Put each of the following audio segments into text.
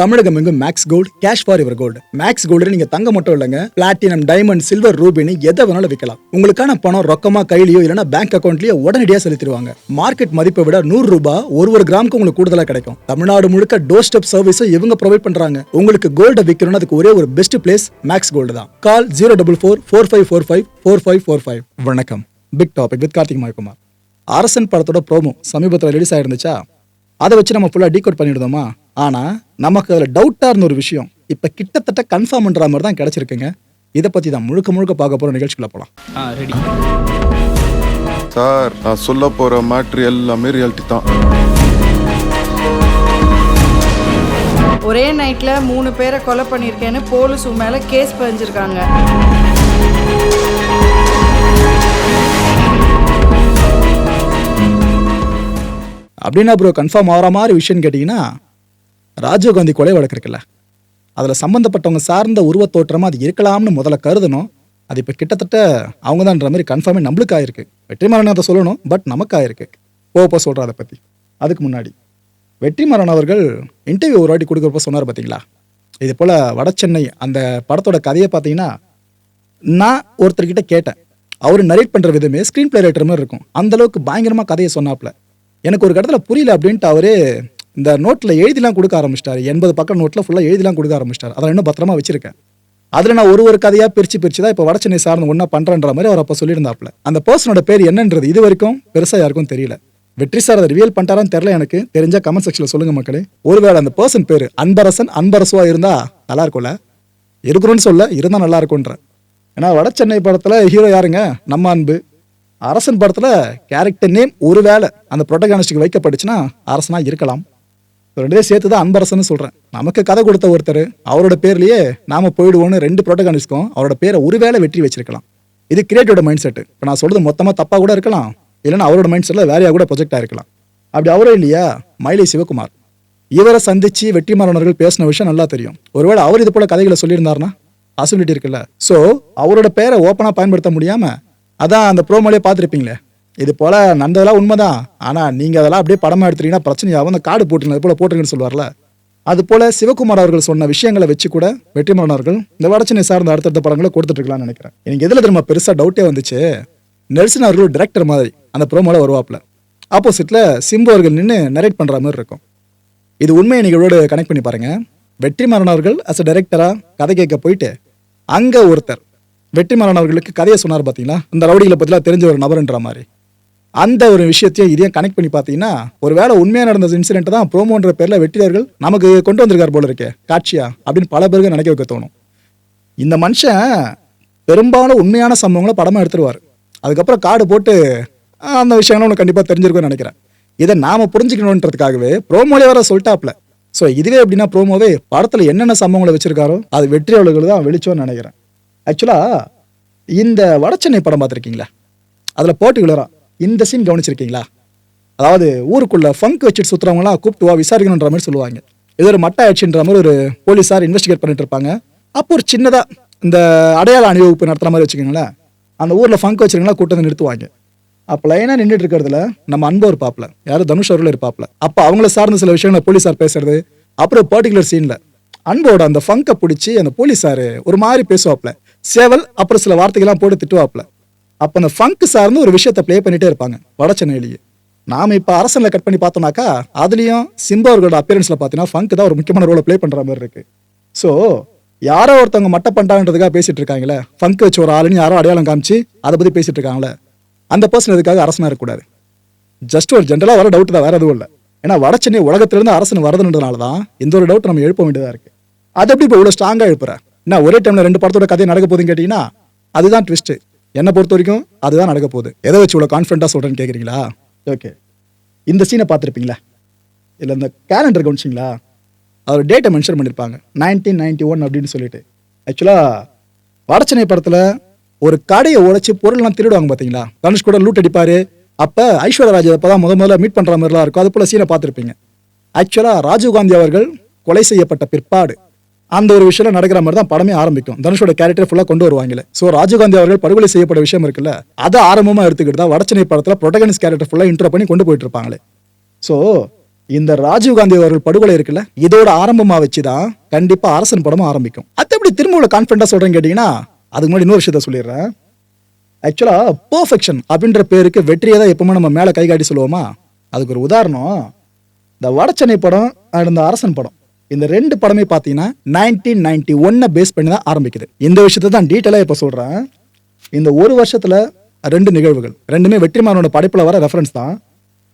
தமிழகம் எங்கும் maths gold cash for இவர் gold maths gold நீங்க தங்க மட்டும் இல்லைங்க. பிளாட்டினம் டைமண்ட் சில்வர் ரூபினி எதை வேணாலும் விற்கலாம் உங்களுக்கான பணம் ரொக்கமா கையிலயோ இல்லைன்னா பேங்க் அக்கௌண்ட்லயோ உடனடியாக செலுத்திடுவாங்க. மார்க்கெட் மதிப்பை விட நூறு ரூபாய் ஒரு ஒரு கிராமுக்கு உங்களுக்கு கூடுதலா கிடைக்கும். தமிழ்நாடு முழுக்க டோர் ஸ்டெப் சர்வீஸும் இவங்க ப்ரொவைட் பண்றாங்க. உங்களுக்கு கோல்ட விற்கணும்னு அதுக்கு ஒரே ஒரு பெஸ்ட் பிளேஸ் மேக்ஸ் கோல்டு தான். Call zero double four four five four five four five four five வணக்கம். Big topic with Karthik Mayakumar Arasan படத்தோட ப்ரோமோ சமீபத்தில் ரிலீஸ் ஆயிருந்துச்சா? அதை வச்சு நம்ம ஃபுல்லாக டீகோட் பண்ணிடுதோமா? ஆனால் நமக்கு அதில் டவுட்டாக இருந்த ஒரு விஷயம். இப்போ கிட்டத்தட்ட கன்ஃபார்ம் பண்ணுற மாதிரி தான் கிடச்சிருக்குங்க. இதை பற்றி தான் முழுக்க முழுக்க பார்க்க போகிற நிகழ்ச்சிக்குள்ள போகலாம் ஆ ரெடி சார் நான் சொல்ல போற மேட்ரு எல்லாமே ரியாலிட்டி தான். ஒரே நைட்ல மூணு பேரை கொலை பண்ணியிருக்கேன்னு போலீஸ் உன் மேல கேஸ் பதிஞ்சிருக்காங்க. அப்படின்னா ப்ரோ கன்ஃபார்ம் ஆகிற மாதிரி விஷயம்னு கேட்டிங்கன்னா ராஜீவ்காந்தி கொலை வழக்கு இருக்குல்ல? அதில் சம்மந்தப்பட்டவங்க சார்ந்த உருவத் தோற்றமாக அது இருக்கலாம்னு முதல்ல கருதணும். அது இப்போ கிட்டத்தட்ட அவங்க தான்ற மாதிரி கன்ஃபார்மே நம்மளுக்கு ஆயிருக்கு. வெற்றிமாறன் அதை சொல்லணும் பட் நமக்கு ஆயிருக்கு. போக சொல்கிற அதை பற்றி அதுக்கு முன்னாடி. வெற்றிமாறன் அவர்கள் இன்டர்வியூ ஒரு வாட்டி கொடுக்குறப்ப சொன்னார் பார்த்தீங்களா இது போல் வடசென்னை அந்த படத்தோட கதையை பார்த்தீங்கன்னா நான் ஒருத்தர்கிட்ட கேட்டேன். அவர் நரேட் பண்ணுற விதமே ஸ்க்ரீன் பிளே ரைட்டர் மாதிரி இருக்கும். அந்த அளவுக்கு பயங்கரமாக கதையை சொன்னாப்ல எனக்கு ஒரு இடத்துல புரியல அப்படின்ட்டு அவரே இந்த நோட்டில் எழுதிலாம் கொடுக்க ஆரம்பிச்சிட்டாரு. எண்பது பக்கம் நோட்டில் ஃபுல்லாக எழுதிலாம் கொடுக்க ஆரம்பிச்சிட்டாரு. அதை இன்னும் பத்திரமா வச்சிருக்கேன். அதில் நான் ஒரு ஒரு கதையாக பிரித்து பிரித்து தான் இப்போ வடச்சென்னை சார்ந்து ஒன்றா பண்ணுறன்ற மாதிரி அவர் அப்போ சொல்லியிருந்தாப்புல. அந்த பர்சனோட பேர் என்னன்றது இது வரைக்கும் பெருசாக யாருக்கும் தெரியல. வெற்றி சார் அதை ரிவியல் பண்ணிட்டாரான்னு தெரியல எனக்கு. தெரிஞ்சால் கமெண்ட் செக்ஷனில் சொல்லுங்கள் மக்களே. ஒருவேளை அந்த பர்சன் பேர் அன்பரசன் அன்பரசுவா இருந்தால் நல்லா இருக்கும்ல? இருக்கிறோன்னு சொல்ல இருந்தால் நல்லா இருக்கும்ன்ற. ஏன்னா வடசென்னை படத்தில் ஹீரோ யாருங்க? நம்ம அன்பு. அரசன் படத்தில் கேரக்டர் நேம் ஒருவேளை அந்த ப்ரொட்டகானிஸ்டுக்கு வைக்கப்பட்டுச்சுன்னா அரசனா இருக்கலாம். So, ரெண்டுதே சேர்த்து தான் அன்பரசன் சொல்கிறேன் நமக்கு கதை கொடுத்த ஒருத்தர் அவரோட பேர்லயே நாம போயிடுவோன்னு ரெண்டு ப்ரொட்டகானிஸ்ட்க்கும் அவரோட பேரை ஒருவேளை வெற்றி வச்சிருக்கலாம். இது கிரியேட்டோட மைண்ட் செட் இப்போ நான் சொல்றது மொத்தமாக தப்பாக கூட இருக்கலாம் இல்லைன்னா அவரோட மைண்ட் செட்டில் வேறையாக கூட ப்ரொஜெக்ட் இருக்கலாம். அப்படி அவரோ இல்லையா? மயிலை சிவகுமார். இவரை சந்திச்சு வெற்றிமாறனர்கள் பேசின விஷயம் நல்லா தெரியும். ஒருவேளை அவர் இது போல கதைகளை சொல்லியிருந்தாருன்னா பாசிபிலிட்டி இருக்குல்ல. ஸோ அவரோட பேரை ஓப்பனாக பயன்படுத்த முடியாமல் அதான் அந்த ப்ரோமோலே பார்த்துருப்பீங்களே இது போல நடந்ததெல்லாம் உண்மைதான். ஆனால் நீங்கள் அதெல்லாம் அப்படியே படமா எடுத்துட்டீங்கன்னா பிரச்சனையாகும். அந்த கார்டு போட்டுருங்க அது போல போட்டுருங்கன்னு சொல்லுவார்ல. அது போல சிவகுமார் அவர்கள் சொன்ன விஷயங்களை வச்சு கூட வெற்றிமாறன் அவர்கள் இந்த வடச்சனை சார்ந்த அடுத்தடுத்த படங்களை கொடுத்துட்டு இருக்கலாம்னு நினைக்கிறேன். எனக்கு எதுல திரும்ப பெருசா டவுட்டே வந்துச்சு. நெல்சன் அவர்கள் டிரெக்டர் மாதிரி அந்த ப்ரோமோல வருவாப்ல ஆப்போசிட்ல சிம்பு அவர்கள் நின்று நரேட் பண்ற மாதிரி இருக்கும். இது உண்மையை நிகழ்வோடு கனெக்ட் பண்ணி பாருங்க. வெற்றிமாறன் அவர்கள் அஸ் அ டைரக்டரா கதை கேட்க போயிட்டு அங்க ஒருத்தர் வெற்றிமாறன் அவர்களுக்கு கதையை சொன்னார் பார்த்தீங்களா இந்த ரவுடிகளை பற்றிலாம் தெரிஞ்ச ஒரு நபர்ன்ற மாதிரி. அந்த ஒரு விஷயத்தையும் இதையும் கனெக்ட் பண்ணி பார்த்தீங்கன்னா ஒரு வேளை உண்மையாக நடந்த இன்சிடென்ட் தான் ப்ரோமோன்ற பேரில் வெற்றியார்கள் நமக்கு கொண்டு வந்திருக்கார் போல இருக்கே காட்சியா அப்படின்னு பல பேருக்கு நினைக்க வைக்க தோணும். இந்த மனுஷன் பெரும்பாலும் உண்மையான சம்பவங்களை படமாக எடுத்துருவார். அதுக்கப்புறம் கார்டு போட்டு அந்த விஷயங்களும் உனக்கு கண்டிப்பாக தெரிஞ்சிருக்கும்னு நினைக்கிறேன். இதை நாம் புரிஞ்சுக்கணுன்றதுக்காகவே ப்ரோமோலே வர சொல்லிட்டாப்ல. ஸோ இதுவே எப்படின்னா ப்ரோமோவே படத்தில் என்னென்ன சம்பவங்களை வச்சிருக்காரோ அது வெற்றியாளர்கள் தான் வெளிச்சோன்னு நினைக்கிறேன். ஆக்சுவலாக இந்த வடச்சென்னை படம் பார்த்துருக்கீங்களா? அதில் பர்டிகுலராக இந்த சீன் கவனிச்சிருக்கீங்களா? அதாவது ஊருக்குள்ள ஃபங்க் வச்சுட்டு சுற்றுறவங்களாம் கூப்பிட்டு வா விசாரிக்கணுன்ற மாதிரி சொல்லுவாங்க. இது ஒரு மட்டை ஆயிடுச்சுன்ற மாதிரி ஒரு போலீஸார் இன்வெஸ்டிகேட் பண்ணிட்டு இருப்பாங்க. அப்போ ஒரு சின்னதாக இந்த அடையாள அணிவகுப்பு நடத்துகிற மாதிரி வச்சுக்கோங்களேன். அந்த ஊரில் ஃபங்க் வச்சிருக்காங்கன்னா கூட்டம் வந்து நிறுத்துவாங்க. அப்போ லைனாக நின்றுட்டு இருக்கிறதுல நம்ம அன்பு இருப்பாப்ல யாரும் தனுஷ் அவர்கள் இருப்பாப்ல அப்போ அவங்கள சார்ந்த சில விஷயங்களை போலீஸார் பேசுறது அப்புறம் பர்டிகுலர் சீனில் அன்போட அந்த ஃபங்கை பிடிச்சி அந்த போலீஸார் ஒரு மாதிரி பேசுவாப்ல சேவல் அப்புறம் சில வார்த்தைகள்லாம் போட்டு திட்டுவாப்ல அப்போ அந்த ஃபங்க் சார்ந்து ஒரு விஷயத்தை ப்ளே பண்ணிட்டே இருப்பாங்க வட சென்னையிலேயே. நாம இப்போ அரசனில் கட் பண்ணி பார்த்தோம்னாக்கா அதுலேயும் சிம்பா அவர்களோட அப்பியரன்ஸில் பார்த்தீங்கன்னா ஃபங்க் தான் ஒரு முக்கியமான ரோலை ப்ளே பண்ணுற மாதிரி இருக்கு. ஸோ யாரோ ஒருத்தவங்க மட்டை பண்ணிட்டான்றதுக்காக பேசிட்டு இருக்காங்களே ஃபங்க் வச்சு ஒரு ஆளுன்னு யாரோ அடையாளம் காமிச்சு அதை பற்றி பேசிட்டு இருக்காங்களே அந்த பர்சன் இதுக்காக அரசனாக இருக்கக்கூடாது? ஜஸ்ட் ஒரு ஜென்ரலாக வர டவுட் தான் வேறு எதுவும் இல்லை. ஏன்னா வட சென்னை அரசன் வரதுன்றதுனால தான் இந்த ஒரு டவுட் நம்ம எழுப்ப வேண்டியதாக இருக்குது அது எப்படி இப்போ இவ்வளோ ஸ்ட்ராங்காக எழுப்புற? என்ன ஒரே டைமில் ரெண்டு படத்தோட கதையை நடக்க போகுதுன்னு கேட்டிங்கன்னா அதுதான் ட்விஸ்ட்டு என்னை பொறுத்த வரைக்கும் அதுதான் நடக்க போகுது. எதை வச்சு இவ்வளோ கான்ஃபிடண்ட்டாக சொல்கிறேன்னு கேட்குறீங்களா ஓகே இந்த சீனை பார்த்துருப்பீங்களா? இல்லை இந்த கேலண்டர் கவனிச்சிங்களா? அவர் டேட்டை மென்ஷன் பண்ணியிருப்பாங்க நைன்டீன் நைன்டி ஒன் அப்படின்னு சொல்லிட்டு. ஆக்சுவலாக வடச்சென்னை படத்தில் ஒரு கடையை உடைச்சு பொருள்லாம் திருடுவாங்க பார்த்தீங்களா தனுஷ் கூட லூட் அடிப்பாரு. அப்போ ஐஸ்வர்யா ராஜ் அப்போ தான் முத முதல்ல மீட் பண்ணுற மாதிரிலாம் இருக்கும். அது போல் சீனை பார்த்துருப்பீங்க. ஆக்சுவலாக ராஜீவ்காந்தி அவர்கள் கொலை செய்யப்பட்ட பிற்பாடு. அந்த ஒரு விஷயம் நடக்கிற மாதிரி தான் படமே ஆரம்பிக்கும். தனுஷோட கேரக்டர் ஃபுல்லாக கொண்டு வருவாங்களே ஸோ ராஜீவ்காந்தி அவர்கள் படுகொலை செய்யப்பட்ட விஷயம் இருக்குல்ல அதை ஆரம்பமாக எடுத்துக்கிட்டு தான் வடச்சென்னை படத்தில் ப்ரொட்டகனிஸ் கேரக்டர் ஃபுல்லாக இன்ட்ரோ பண்ணி கொண்டு போயிட்டு இருப்பாங்களே. ஸோ இந்த ராஜீவ் காந்தி அவர்கள் படுகொலை இருக்குல்ல இதோட ஆரம்பமாக வச்சு தான் கண்டிப்பாக அரசன் படமும் ஆரம்பிக்கும். அது எப்படி திரும்ப உள்ள கான்ஃபிடண்டாக சொல்கிறேன்னு கேட்டிங்கன்னா அதுக்கு முன்னாடி இன்னொரு விஷயத்த சொல்லிடுறேன். ஆக்சுவலாக பர்ஃபெக்ஷன் அப்படின்ற பேருக்கு வெற்றியை தான் எப்பவுமே நம்ம மேலே கை காட்டி சொல்லுவோமா? அதுக்கு ஒரு உதாரணம் இந்த வடச்சென்னை படம் அண்ட் இந்த அரசன் படம். இந்த ரெண்டு படமே பார்த்தீங்கன்னா நைன்டீன் நைன்டி ஒன்னை பேஸ் பண்ணி தான் ஆரம்பிக்குது. இந்த விஷயத்தை தான் டீட்டெயிலாக இப்போ சொல்கிறேன் இந்த ஒரு வருஷத்தில் ரெண்டு நிகழ்வுகள். ரெண்டுமே வெற்றிமாறனோட படைப்பில் வர ரெஃபரன்ஸ் தான்.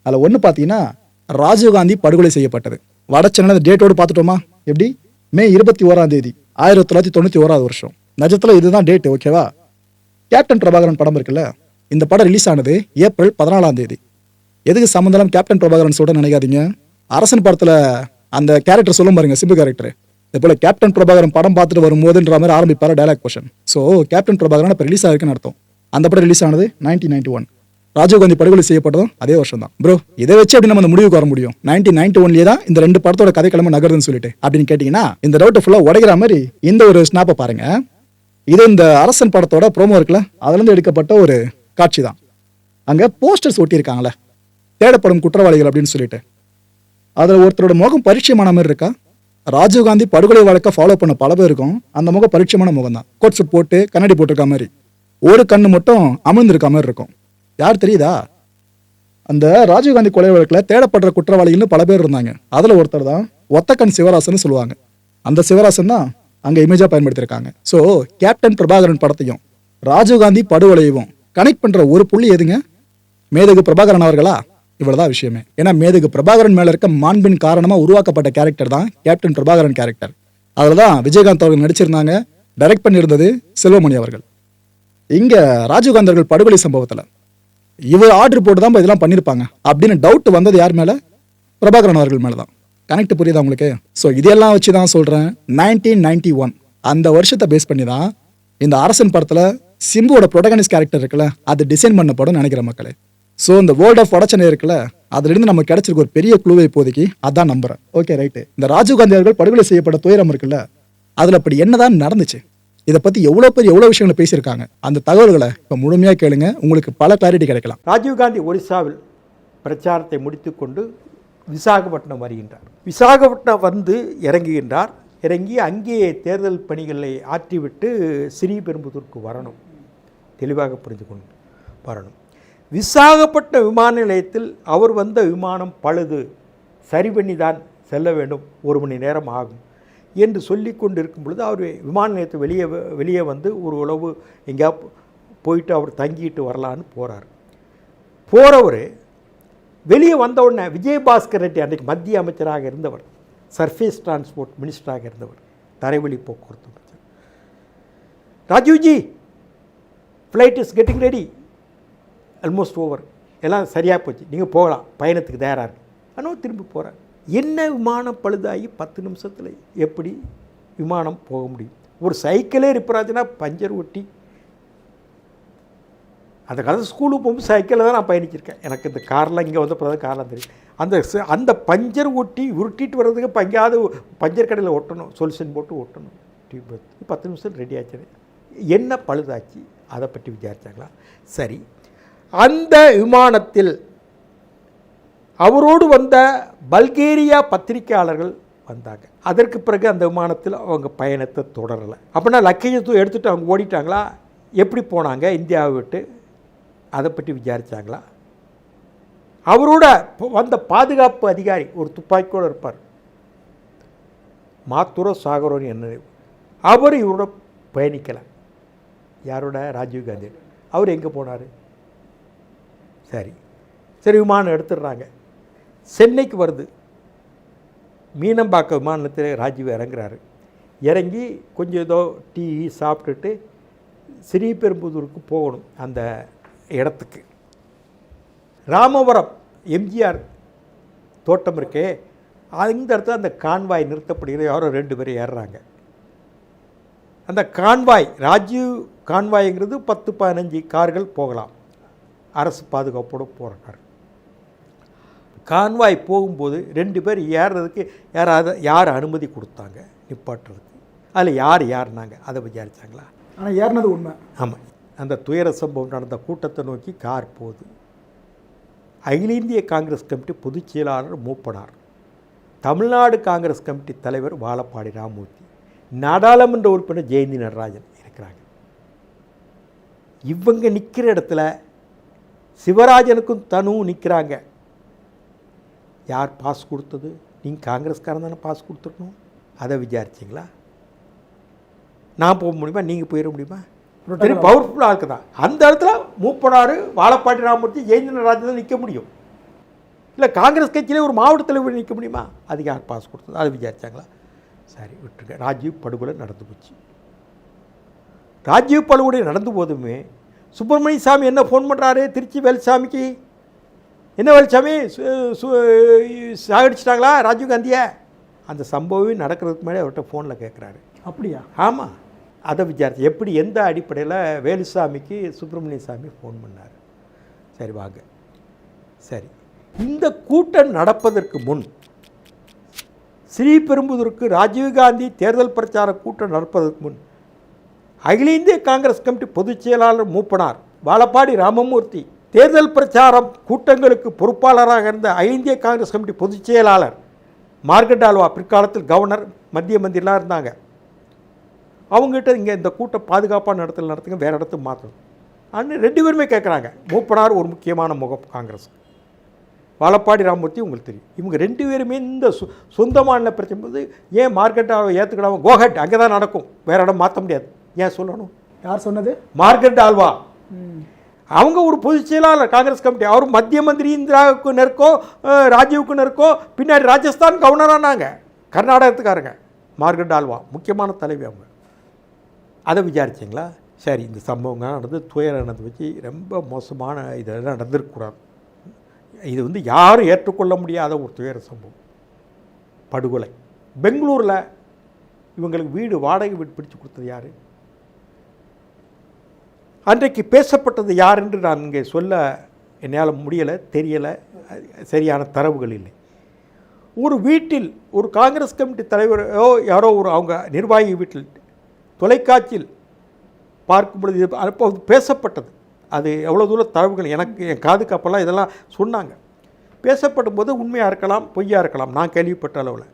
அதில் ஒன்று பார்த்தீங்கன்னா ராஜீவ்காந்தி படுகொலை செய்யப்பட்டது. வடச்சென்னை டேட்டோடு பார்த்துட்டோமா எப்படி? மே இருபத்தி ஓராம் தேதி ஆயிரத்தி தொள்ளாயிரத்தி தொண்ணூற்றி ஓராவது வருஷம். நிஜத்தில் இதுதான் டேட் ஓகேவா கேப்டன் பிரபாகரன் படம் இருக்குல்ல? இந்த படம் ரிலீஸ் ஆனது ஏப்ரல் பதினாலாம் தேதி. எதுக்கு சம்மந்தம் கேப்டன் பிரபாகரன் சொல்ல நினைக்காதீங்க. அரசன் படத்தில் அந்த கேரக்டர் சொல்லும் பாருங்க சிம்பு கேரக்டர் இதே போல கேப்டன் பிரபாகரன் படம் பார்த்துட்டு வரும்போதுன்ற மாதிரி ஆரம்பிப்பார் dialogue question so captain Prabhakaran இப்போ ரிலீஸ் ஆகிருக்குன்னு அர்த்தம். அந்த படம் ரிலீஸ் ஆனது நைன்டீன் நைன்டி ஒன் ராஜீவ்காந்தி படுகொலை செய்யப்பட்டதும் அதே வருஷம் தான் ப்ரோ இதை வச்சு அப்படி நம்ம அந்த முடிவுக்கு வர முடியும்? நைன்டீன் நைன்டி ஒன்லேயே தான் இந்த ரெண்டு படத்தோட கதைக்கிழமை நகருதுன்னு சொல்லிட்டு. அப்படின்னு கேட்டிங்கன்னா இந்த டவுட்டை ஃபுல்லாக உடைக்கிற மாதிரி இந்த ஒரு ஸ்னாப்பை பாருங்க. இது இந்த அரசன் படத்தோட ப்ரோமோ இருக்குல்ல அதுலேருந்து எடுக்கப்பட்ட ஒரு காட்சி தான் அங்கே போஸ்டர்ஸ் ஒட்டியிருக்காங்களே தேடப்படும் குற்றவாளிகள் அப்படின்னு சொல்லிட்டு. அதில் ஒருத்தரோட முகம் பரிச்சயமான மாதிரி இருக்கா? ராஜீவ்காந்தி படுகொலை வழக்கை ஃபாலோ பண்ண பல பேருக்கும் அந்த முகம் பரிச்சயமான முகம் தான் கோட் சூட் போட்டு கண்ணாடி போட்டிருக்க மாதிரி. ஒரு கண்ணு மட்டும் அமிழ்ந்திருக்க மாதிரி இருக்கும். யார் தெரியுதா? அந்த ராஜீவ்காந்தி கொலை வழக்கில் தேடப்படுற குற்றவாளிகள்னு பல பேர் இருந்தாங்க. அதில் ஒருத்தர் தான் ஒத்தக்கண் சிவராசன் சொல்லுவாங்க. அந்த சிவராசன் தான் அங்கே இமேஜாக பயன்படுத்தியிருக்காங்க. ஸோ கேப்டன் பிரபாகரன் படத்தையும் ராஜீவ்காந்தி படுகொலையும் கனெக்ட் பண்ணுற ஒரு புள்ளி எதுங்க? மேதகு பிரபாகரன் அவர்களா? இவ்வளவுதான் விஷயமே. ஏன்னா மேதகு பிரபாகரன் மேல இருக்க மாண்பின் காரணமா உருவாக்கப்பட்ட கேரக்டர் தான் கேப்டன் பிரபாகரன் கேரக்டர் அதுல தான் விஜயகாந்த் அவர்கள் நடிச்சிருந்தாங்க. டைரக்ட் பண்ணியிருந்தது செல்வமணி அவர்கள். இங்க ராஜீவ்காந்த் அவர்கள் படுகொலை சம்பவத்துல இவர் ஆர்டர் போட்டு தான் இதெல்லாம் பண்ணியிருப்பாங்க அப்படின்னு டவுட் வந்தது யார் மேல? பிரபாகரன் அவர்கள் மேல தான் கனெக்ட் புரியுதா உங்களுக்கு? ஸோ இதெல்லாம் வச்சு தான் சொல்றேன். நைன்டீன் நைன்டி ஒன் அந்த வருஷத்தை பேஸ் பண்ணி தான் இந்த அரசன் படத்துல சிம்புவோட ப்ரொடகனிஸ்ட் கேரக்டர் இருக்குல்ல அது டிசைன் பண்ண படம் நினைக்கிற மக்களே. ஸோ இந்த வேர்ல்ட் ஆஃப் வடச்சென்னை இருக்குல்ல அதுலேருந்து நமக்கு கிடைச்சிருக்க ஒரு பெரிய குழுவை இப்போதைக்கு அதான் நம்புறேன். ஓகே ரைட்டு இந்த ராஜீவ்காந்தி அவர்கள் படுகொலை செய்யப்பட்ட துயரம் இருக்குல்ல அதில் அப்படி என்னதான் நடந்துச்சு? இதை பற்றி எவ்வளோ பேர் எவ்வளோ விஷயங்களை பேசியிருக்காங்க? அந்த தகவல்களை இப்போ முழுமையாக கேளுங்க. உங்களுக்கு பல கிளாரிட்டி கிடைக்கலாம். ராஜீவ்காந்தி ஒரிசாவில் பிரச்சாரத்தை முடித்துக்கொண்டு விசாகப்பட்டினம் வருகின்றார். விசாகப்பட்டினம் வந்து இறங்குகின்றார். இறங்கி அங்கே தேர்தல் பணிகளை ஆற்றிவிட்டு ஸ்ரீபெரும்புதூருக்கு வரணும். தெளிவாக புரிந்து கொண்டு வரணும். விசாகப்பட்ட விமான நிலையத்தில் அவர் வந்த விமானம் பழுது. சரி பண்ணி தான் செல்ல வேண்டும். ஒரு மணி நேரம் ஆகும் என்று சொல்லி கொண்டு இருக்கும் பொழுது அவர் விமான நிலையத்தை வெளியே வ- வெளியே வந்து ஒரு உழவு எங்கேயா போயிட்டு அவர் தங்கிட்டு வரலான்னு போகிறார் போகிறவர் வெளியே வந்த உடனே விஜயபாஸ்கர் ரெட்டி அன்றைக்கு மத்திய அமைச்சராக இருந்தவர் சர்ஃபேஸ் டிரான்ஸ்போர்ட் மினிஸ்டராக இருந்தவர் தரைவழி போக்குவரத்து அமைச்சர். Rajivji flight is getting ready almost over எல்லாம் சரியாக போச்சு. நீங்கள் போகலாம். பயணத்துக்கு தயாராக இருக்கு. ஆனால் திரும்பி போகிறார் என்ன விமானம் பழுதாகி பத்து நிமிஷத்தில் எப்படி விமானம் போக முடியும்? ஒரு சைக்கிளே ரிப்பேர் ஆச்சுன்னா பஞ்சர் ஒட்டி. அந்த காலத்தில் ஸ்கூலுக்கு போகும்போது சைக்கிளில் தான் நான் பயணிச்சிருக்கேன். எனக்கு இந்த கார்லாம் இங்கே வந்த பிறகு கார்லாம் தெரியும். அந்த அந்த பஞ்சர் ஒட்டி உருட்டிட்டு வர்றதுக்கு இப்போ எங்கேயாவது பஞ்சர் கடையில் ஒட்டணும். சொல்யூஷன் போட்டு ஒட்டணும். டியூப் பத்து நிமிஷம் ரெடி ஆச்சு என்ன பழுதாச்சு? அதை பற்றி விசாரித்தாங்களா சரி. அந்த விமானத்தில் அவரோடு வந்த பல்கேரியா பத்திரிகையாளர்கள் வந்தாங்க. அதற்கு பிறகு அந்த விமானத்தில் அவங்க பயணத்தை தொடரலை. அப்படின்னா லக்கேஜத்தை தூ அவங்க ஓடிட்டாங்களா? எப்படி போனாங்க? இந்தியாவை விட்டு அதை பற்றி விசாரித்தாங்களா அவரோட வந்த பாதுகாப்பு அதிகாரி ஒரு துப்பாக்கியோடு இருப்பார். மாத்துர சாகரோன் என்ன அவர் இவரோட பயணிக்கலை. யாரோட? ராஜீவ் காந்தி. அவர் எங்கே போனார்? சரி. சரி விமானம் எடுத்துடுறாங்க. சென்னைக்கு வருது. மீனம்பாக்கம் விமானத்தில் ராஜீவ் இறங்குறாரு. இறங்கி கொஞ்சம் ஏதோ டீ சாப்பிட்டுட்டு ஸ்ரீபெரும்புதூருக்கு போகணும் அந்த இடத்துக்கு. ராமவரம் எம்ஜிஆர் தோட்டம் இருக்கே. அந்த இடத்துல அந்த கான்வாய் நிறுத்தப்படுகிறது. யாரோ ரெண்டு பேர் ஏறுறாங்க. அந்த கான்வாய் ராஜீவ் கான்வாய்ங்கிறது பத்து பதினஞ்சு கார்கள் போகலாம். அரசு பாதுகாப்போடு போகிற கார் கான்வாய் போகும்போது ரெண்டு பேர் ஏறுறதுக்கு யாராவது யார் அனுமதி கொடுத்தாங்க நிப்பாட்டுறதுக்கு? அதில் யார் யாருனாங்க அதை விசாரிச்சாங்களா? ஆனால் ஏறினது உண்மை. ஆமாம் அந்த துயர சம்பவம் நடந்த கூட்டத்தை நோக்கி கார் போகுது. அகில இந்திய காங்கிரஸ் கமிட்டி பொதுச் செயலாளர் மூப்பனார். தமிழ்நாடு காங்கிரஸ் கமிட்டி தலைவர் வாழப்பாடி ராமூர்த்தி. நாடாளுமன்ற உறுப்பினர் ஜெயந்தி நடராஜன் இருக்கிறாங்க. இவங்க நிற்கிற இடத்துல சிவராஜனுக்கும் தனுவும் நிற்கிறாங்க யார் பாஸ் கொடுத்தது? நீங்கள் காங்கிரஸ்காரன் தானே பாஸ் கொடுத்துருக்கணும். அதை விசாரிச்சிங்களா? நான் போக முடியுமா? நீங்கள் போயிட முடியுமா? சரி பவர்ஃபுல் ஆளுக்கு தான். அந்த இடத்துல மூப்பனார் வாழப்பாட்டி ராமூர்த்தி ஜெயந்தி நடராஜன் தான் நிற்க முடியும். இல்லை காங்கிரஸ் கட்சியிலே ஒரு மாவட்ட தலைவர் நிற்க முடியுமா? அது யார் பாஸ் கொடுத்தது? அதை விசாரிச்சாங்களா? சரி விட்டுருங்க. ராஜீவ் படுகொலை நடந்து போச்சு. ராஜீவ் படுகொலை நடந்து போதுமே சுப்பிரமணிய சாமி என்ன ஃபோன் பண்ணுறாரு திருச்சி வேலுசாமிக்கு. என்ன வேலுசாமி? சாகடிச்சிட்டாங்களா? ராஜீவ் காந்தியை? அந்த சம்பவமே நடக்கிறதுக்கு முன்னாடி அவர்கிட்ட ஃபோனில் கேட்குறாரு அப்படியா? ஆமாம் அதை விசாரிச்சு எப்படி எந்த அடிப்படையில் வேலுசாமிக்கு சுப்பிரமணிய சாமி ஃபோன் பண்ணார்? சரி வாங்க. சரி. இந்த கூட்டம் நடப்பதற்கு முன் ஸ்ரீபெரும்புதூருக்கு ராஜீவ்காந்தி தேர்தல் பிரச்சார கூட்டம் நடப்பதற்கு முன் அகில இந்திய காங்கிரஸ் கமிட்டி பொதுச் செயலாளர் மூப்பனார் வாழப்பாடி ராமமூர்த்தி. தேர்தல் பிரச்சாரம் கூட்டங்களுக்கு பொறுப்பாளராக இருந்த அகில இந்திய காங்கிரஸ் கமிட்டி பொதுச் செயலாளர் மார்கட் ஆல்வா பிற்காலத்தில் கவர்னர் மத்திய மந்திரிலாம் இருந்தாங்க. அவங்ககிட்ட இங்கே இந்த கூட்டம் பாதுகாப்பான இடத்துல நடத்துங்க வேறு இடத்துக்கு மாற்றணும் அண்ணன் ரெண்டு பேருமே கேட்குறாங்க மூப்பனார் ஒரு முக்கியமான முகம் காங்கிரஸ். வாழப்பாடி ராமமூர்த்தி உங்களுக்கு தெரியும். இவங்க ரெண்டு பேருமே இந்த சொ சொந்த மாநில பிரச்சனை. போது ஏன் மார்க்கெட்டாக ஏற்றுக்கிடாமல் கோஹட் அங்கே தான் நடக்கும். வேறு இடம் மாற்ற முடியாது. ஏன் சொல்லணும்? யார் சொன்னது? மார்கரெட் ஆல்வா. அவங்க ஒரு பொதுச் செயலாளர் காங்கிரஸ் கமிட்டி. அவர் மத்திய மந்திரி இந்திராவுக்கு நெருக்கோ அஹ், ராஜீவுக்கு நெருக்கோ பின்னாடி ராஜஸ்தான் கவர்னரானாங்க. கர்நாடகத்துக்காரங்க மார்கரெட் ஆல்வா. முக்கியமான தலைவி அவங்க. அதை விசாரிச்சிங்களா? சரி இந்த சம்பவங்கள்லாம் நடந்து துயரம் நடந்து வச்சு ரொம்ப மோசமான இதெல்லாம் நடந்திருக்கக்கூடாது இது வந்து யாரும் ஏற்றுக்கொள்ள முடியாத ஒரு துயர சம்பவம். படுகொலை. பெங்களூரில் இவங்களுக்கு வீடு வாடகை வீடு பிடிச்சு கொடுத்தது யார்? அன்றைக்கு பேசப்பட்டது யார் என்று நான் இங்கே சொல்ல என்னால் முடியலை தெரியலை சரியான தரவுகள் இல்லை. ஒரு வீட்டில் ஒரு காங்கிரஸ் கமிட்டி தலைவரோ யாரோ ஒரு அவங்க நிர்வாகி வீட்டில் தொலைக்காட்சியில் பார்க்கும் பொழுது இது அப்போது பேசப்பட்டது. அது எவ்வளோ தூரம் தரவுகள் எனக்கு என் காதுக்கு இதெல்லாம் சொன்னாங்க. பேசப்படும் போது உண்மையாக இருக்கலாம் பொய்யாக இருக்கலாம் நான் கேள்விப்பட்ட அளவில்.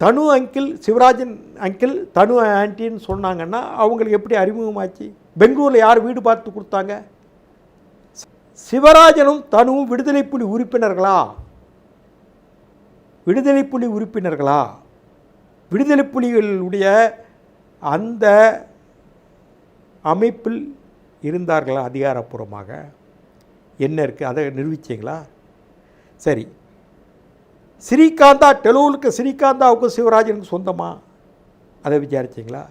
தனு அங்கிள் சிவராஜன் அங்கிள் தனு ஆன்ட்டின்னு சொன்னாங்கன்னா அவங்களுக்கு எப்படி அறிமுகமாச்சு பெங்களூரில் யார் வீடு பார்த்து கொடுத்தாங்க? சிவராஜனும் தனுவும் விடுதலை புலி உறுப்பினர்களா? விடுதலை புலி உறுப்பினர்களா? விடுதலை புலிகளுடைய அந்த அமைப்பில் இருந்தார்களா அதிகாரப்பூர்வமாக? என்ன இருக்குது அதை நிரூபிச்சிங்களா? சரி. ஸ்ரீகாந்தா டெலூலுக்கு ஸ்ரீகாந்தாவுக்கும் சிவராஜனுக்கு சொந்தமா? அதை விசாரிச்சிங்களா?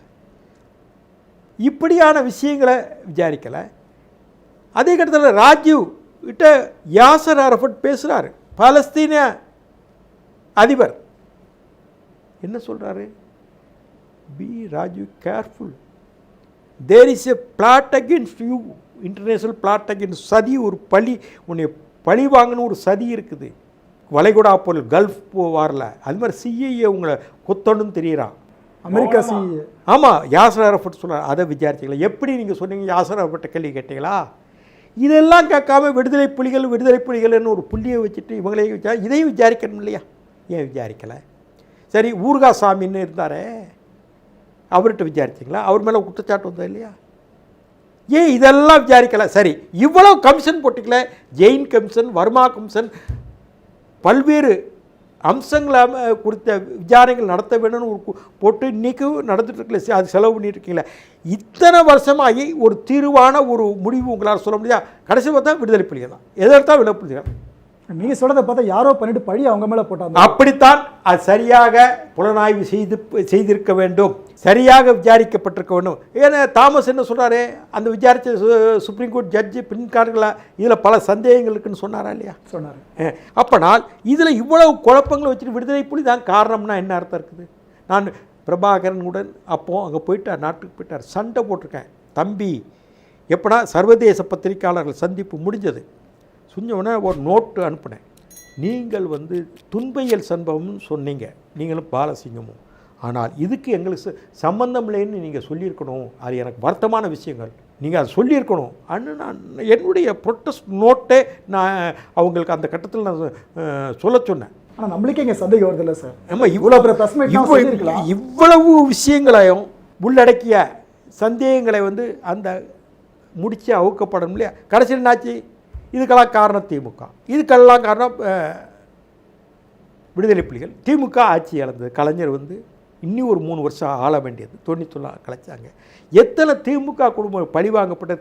இப்படியான விஷயங்களை விசாரிக்கலை. அதே கட்டத்தில் ராஜீவ் கிட்ட யாசர் அரஃபட் பேசுகிறாரு பாலஸ்தீன அதிபர். என்ன சொல்கிறாரு be Rajiv careful there is a plot against you international plot against சதி ஒரு பழி உன்னை பழி வாங்கணும் ஒரு சதி இருக்குது. வளைகுடா போல் கல்ஃப் வாரில். அது மாதிரி சிஐஏ உங்களை கொத்தணும்னு தெரியறான் அமெரிக்கா சி ஆமாம் யாசர் அரஃபட் சொல்கிறார் அதை விசாரிச்சிங்களா எப்படி நீங்கள் சொன்னீங்க யாசர் அரஃபட்ட கேள்வி கேட்டீங்களா? இதெல்லாம் கேட்காம விடுதலை புலிகள் விடுதலை புலிகள்னு ஒரு புள்ளியை வச்சுட்டு இவங்களே விசா இதையும் விசாரிக்கணும் இல்லையா? ஏன் விசாரிக்கலை? சரி ஊர்கா சாமின்னு இருந்தாரே. அவர்கிட்ட விசாரிச்சிங்களா? அவர் மேலே குற்றச்சாட்டு வந்தா இல்லையா? ஏன் இதெல்லாம் விசாரிக்கல? சரி இவ்வளவு கமிஷன் போட்டிக்கல ஜெயின் கமிஷன் வர்மா கமிஷன் பல்வேறு அம்சங்களை குறித்த விசாரணைகள் நடத்த வேணும்னு ஒரு போட்டு இன்றைக்கும் நடந்துட்டுருக்கல அது செலவு பண்ணிட்டுருக்கீங்களே. இத்தனை வருஷமாகி ஒரு தீர்வான ஒரு முடிவு உங்களால் சொல்ல முடியாது கடைசி பார்த்தா விடுதலை புலிகள் தான். எதை எடுத்தால் விடுதலை புலிகள் நீங்க சொல்றத பார்த்தா யாரோ பண்ணிட்டு பழி அவங்க மேல போட்டாங்க. அப்படித்தான் அது சரியாக புலனாய்வு செய்து செய்திருக்க வேண்டும். சரியாக விசாரிக்கப்பட்டிருக்க வேண்டும். ஏன்னா தாமஸ் என்ன சொல்றாரு? அந்த விசாரித்த சு- சுப்ரீம் கோர்ட் ஜட்ஜு பின்கார்களை இதில் பல சந்தேகங்கள் இருக்குன்னு சொன்னாரா இல்லையா? சொன்னாரு. அப்பனால் இதில் இவ்வளவு குழப்பங்களை வச்சுட்டு விடுதலை புலி தான் காரணம்னா என்ன அர்த்தம் இருக்குது? நான் பிரபாகரன் உடன் அப்போ அங்கே போயிட்டார் நாட்டுக்கு போயிட்டார் சண்டை போட்டிருக்கேன். தம்பி எப்படா சர்வதேச பத்திரிக்கையாளர்கள் சந்திப்பு முடிஞ்சது? சொன்ன உடனே ஒரு நோட்டு அனுப்பினேன். நீங்கள் வந்து துன்பையல் சம்பவம்னு சொன்னீங்க. நீங்களும் பாலசிங்கமும். ஆனால் இதுக்கு எங்களுக்கு ச- சம்பந்தம் இல்லைன்னு நீங்கள் சொல்லியிருக்கணும். அது எனக்கு வருத்தமான விஷயங்கள். நீங்கள் அதை சொல்லியிருக்கணும். அன்னு நான் என்னுடைய ப்ரொட்டஸ்ட் நோட்டே நான் அவங்களுக்கு அந்த கட்டத்தில் நான் சொல்ல சொன்னேன். ஆனா நம்மளுக்கே இங்க சந்தேகம் வருது இல்ல சார்? நம்ம இவ்வளவு பெரிய பிரஸ் மீட் இவ்வ- இவ்வளவு விஷயங்களையும் உள்ளடக்கிய சந்தேகங்களை வந்து அந்த முடிச்சு அவுக்கப்படணும் இல்லையா? கடைசியில் என்னாச்சு? இதுக்கெல்லாம் காரணம் திமுக. இதுக்கெல்லாம் காரணம் விடுதலை புலிகள். திமுக ஆட்சி இழந்தது. கலைஞர் வந்து இன்னும் ஒரு மூணு வருஷம் ஆள வேண்டியது. தொண்ணூத்தொன்னா கலைச்சாங்க. எத்தனை திமுக குடும்பம் பழிவாங்கப்பட்ட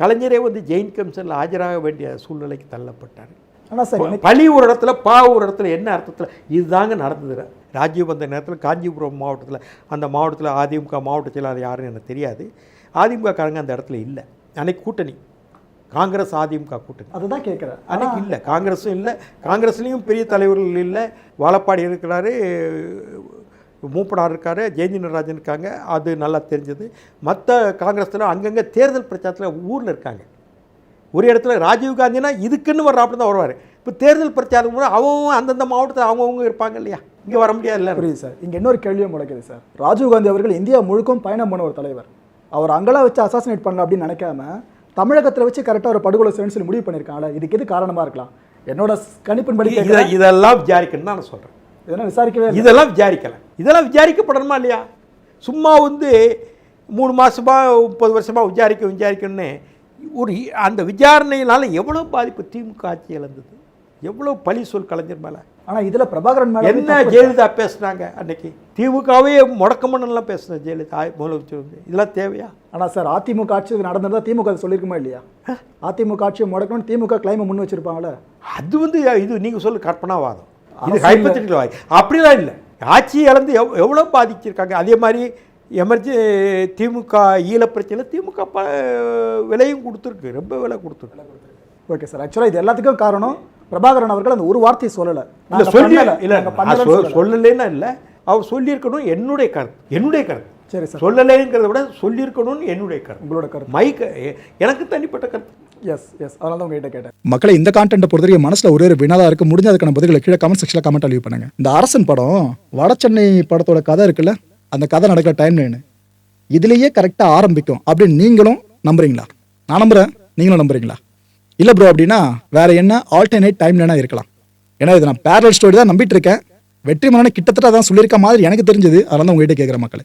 கலைஞரே வந்து ஜெயின் கமிஷனில் ஆஜராக வேண்டிய சூழ்நிலைக்கு தள்ளப்பட்டார். ஆனா சார் பழி ஒரு இடத்துல பா ஒரு இடத்துல என்ன அர்த்தத்தில் இதுதாங்க நடந்தது. ராஜீவ் வந்த நேரத்தில் காஞ்சிபுரம் மாவட்டத்தில் அந்த மாவட்டத்தில் அதிமுக மாவட்ட செயலாளர் யாருன்னு எனக்கு தெரியாது. அதிமுக காரங்க அந்த இடத்துல இல்லை. அன்னைக்கு கூட்டணி. காங்கிரஸ் அதிமுக கூட்டணி. அதுதான் கேட்கிறேன் அன்னைக்கு இல்லை காங்கிரஸும் இல்லை. காங்கிரஸ்லேயும் பெரிய தலைவர்கள் இல்லை. வாழப்பாடி இருக்கிறாரு மூப்பனார் இருக்காரு ஜெயந்தி நடராஜன் இருக்காங்க. அது நல்லா தெரிஞ்சது. மற்ற காங்கிரஸில் அங்கங்கே தேர்தல் பிரச்சாரத்தில் ஊரில் இருக்காங்க. ஒரு இடத்துல ராஜீவ் காந்தினா இதுக்குன்னு வர்றாப்புல தான் வருவார். இப்போ தேர்தல் பிரச்சாரம் கூட அவங்க அந்தந்த மாவட்டத்தில் அவங்கவுங்க இருப்பாங்க இல்லையா? இங்கே வர முடியாது புரியுது சார். இங்க இன்னொரு கேள்வியும் முளைக்குது சார். ராஜீவ் காந்தி அவர்கள் இந்தியா முழுக்கும் பயணம் பண்ண ஒரு தலைவர். அவர் அங்கெல்லாம் வச்சு அசாசினேட் பண்ணலாம் அப்படின்னு நினைக்காம தமிழகத்துல வச்சு கரெக்டா ஒரு படுகொலை செய்யணும்னு சொல்லி முடிவு பண்ணியிருக்காங்கல்ல இதுக்கு எது காரணமா இருக்கலாம்? என்னோட கணிப்பின்படி இதை. இதெல்லாம் விசாரிக்கணும்னு நான் சொல்கிறேன் இதெல்லாம் விசாரிக்கவே. இதெல்லாம் விசாரிக்கல. இதெல்லாம் விசாரிக்கப்படணுமா இல்லையா? சும்மா வந்து மூணு மாசமா முப்பது வருஷமா விசாரிக்க விசாரிக்கணும்னு ஒரு அந்த விசாரணையினால எவ்வளோ பாதிப்பு திமுக ஆட்சி இழந்தது எவ்வளோ பழி சொல் கலைஞர் மேலே? ஆனா இதுல பிரபாகரன் மேல என்ன ஜெயலலிதா பேசுனாங்க அன்னைக்கு? திமுகவே முடக்கமன்னெல்லாம் பேசுனேன் ஜெயலலிதா முதலமைச்சர் வந்து. இதெல்லாம் தேவையா? ஆனா சார் அதிமுக ஆட்சி இது நடந்திருந்தா திமுக அதை சொல்லிருக்குமா இல்லையா? அதிமுக ஆட்சியை முடக்கணும்னு திமுக கிளைமை முன் வச்சிருப்பாங்களே அது வந்து இது நீங்கள் சொல்லு கற்பனாவாதம். இது ஹைப்பத்திரிக்கல் வாய் அப்படிலாம் இல்லை. ஆட்சி இழந்து எவ் எவ்வளோ பாதிச்சிருக்காங்க? அதே மாதிரி எமர்ஜி திமுக ஈழ பிரச்சனை திமுக ப விலையும் கொடுத்துருக்கு. ரொம்ப விலை கொடுத்துருக்கு. Okay sir. ஆக்சுவலா இது எல்லாத்துக்கும் காரணம் பிரபாகரன் அவர்கள் அந்த ஒரு வார்த்தையை சொல்லல. இல்லை நாங்க சொல்லி பண்ணல, இல்லை சொல்லல. சொல்லலைன்னா இல்லை. அவர் சொல்லியிருக்கணும் என்னுடைய கருத்து. என்னுடைய கருத்து. சரி சார். சொல்லலைங்கிறத விட சொல்லியிருக்கணும்னு என்னுடைய கருத்து. உங்களோட கருத்து. மைக் எனக்கு தனிப்பட்ட கருத்து. எஸ் எஸ் அதனால தான் உங்ககிட்ட கேட்டேன். மக்களை இந்த கான்டென்ட்டை பொறுத்தவரைக்கும் மனசுல ஒரே ஒரு வினாதா இருக்கு. முடிஞ்ச அதுக்கான பதில்களை கீழே கமெண்ட் செக்ஷனில் கமெண்ட் லீவ் பண்ணுங்க இந்த அரசன் படம் வட சென்னை படத்தோட கதை இருக்குல்ல? அந்த கதை நடக்கிற டைம் லைனு இதுலயே கரெக்டா ஆரம்பிக்கும் அப்படின்னு நீங்களும் நம்புறீங்களா? நான் நம்புறேன். நீங்களும் நம்புறீங்களா? இல்லை ப்ரோ அப்படின்னா வேற என்ன ஆல்டர்னேட் டைம் லைனா இருக்கலாம். ஏன்னா இது நான் பேரல் ஸ்டோரி தான் நம்பிட்டு இருக்கேன். வெற்றி மரணம் கிட்டத்தட்ட அதான் சொல்லியிருக்க மாதிரி எனக்கு தெரிஞ்சது. அதனால தான் உங்ககிட்ட கேட்குற மக்களே.